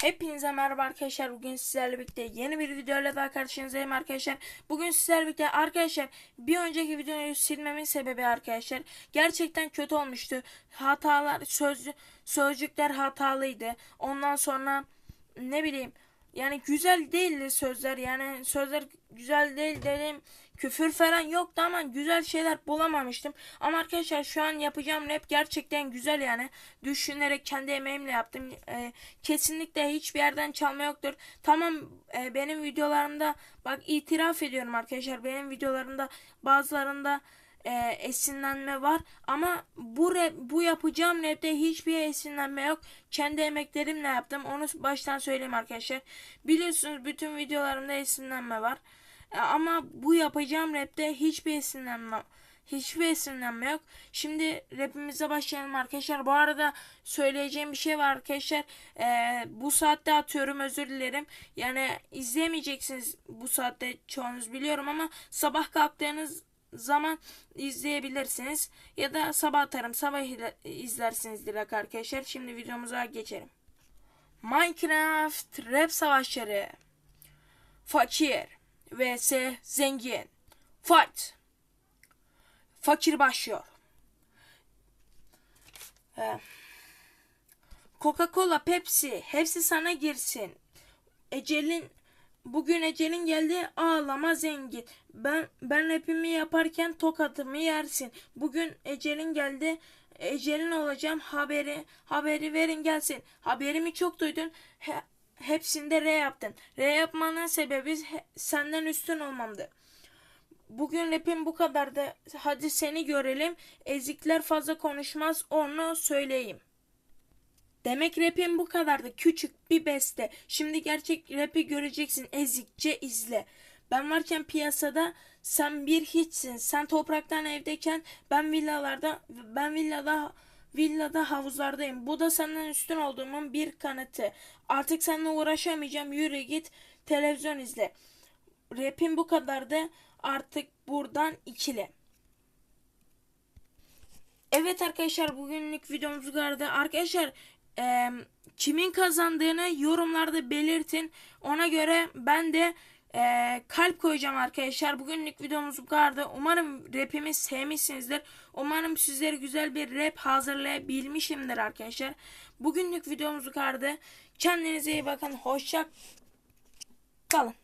Hepinize merhaba arkadaşlar. Bugün sizlerle birlikte yeni bir videoyla daha karşınızdayım arkadaşlar. Bugün sizlerle birlikte arkadaşlar bir önceki videoyu silmemin sebebi arkadaşlar. Gerçekten kötü olmuştu. Hatalar, söz, sözcükler hatalıydı. Ondan sonra ne bileyim yani güzel değildi sözler. Yani sözler güzel değil dedim. Küfür falan yoktu ama güzel şeyler bulamamıştım. Ama arkadaşlar şu an yapacağım rap gerçekten güzel yani. Düşünerek kendi emeğimle yaptım. Ee, kesinlikle hiçbir yerden çalma yoktur. Tamam e, benim videolarımda bak itiraf ediyorum arkadaşlar. Benim videolarımda bazılarında e, esinlenme var ama bu rap, bu yapacağım rapte hiçbir esinlenme yok. Kendi emeklerimle yaptım. Onu baştan söyleyeyim arkadaşlar. Biliyorsunuz bütün videolarımda esinlenme var. E, ama bu yapacağım rapte hiçbir esinlenme hiçbir esinlenme yok. Şimdi rapimize başlayalım arkadaşlar. Bu arada söyleyeceğim bir şey var arkadaşlar. E, bu saatte atıyorum özür dilerim. Yani izleyemeyeceksiniz bu saatte çoğunuz biliyorum ama sabah kalktığınız zaman izleyebilirsiniz. Ya da sabah atarım. Sabah izlersiniz direkt arkadaşlar. Şimdi videomuza geçelim. Minecraft Rap Savaşları Fakir vs Zengin Fight Fakir başlıyor. Ee, Coca-Cola, Pepsi hepsi sana girsin. Ecelin Bugün ecelin geldi ağlama zengin. Ben ben rapimi yaparken tokatımı yersin. Bugün ecelin geldi ecelin olacağım haberi haberi verin gelsin. Haberimi çok duydun. He, hepsinde R yaptın. R yapmanın sebebi he, senden üstün olmamdı. Bugün rapim bu kadardı. Hadi seni görelim. Ezikler fazla konuşmaz onu söyleyeyim. Demek rapim bu kadardı. Küçük bir beste. Şimdi gerçek rapi göreceksin. Ezikçe izle. Ben varken piyasada sen bir hiçsin. Sen topraktan evdeyken ben villalarda ben villada villada havuzlardayım. Bu da senden üstün olduğumun bir kanıtı. Artık seninle uğraşamayacağım. Yürü git televizyon izle. Rapim bu kadardı. Artık buradan ikile. Evet arkadaşlar bugünlük videomuz kadardı. Arkadaşlar e, kimin kazandığını yorumlarda belirtin. Ona göre ben de e, kalp koyacağım arkadaşlar. Bugünlük videomuz bu kadardı. Umarım rapimi sevmişsinizdir. Umarım sizlere güzel bir rap hazırlayabilmişimdir arkadaşlar. Bugünlük videomuz bu kadardı. Kendinize iyi bakın. Hoşça kalın.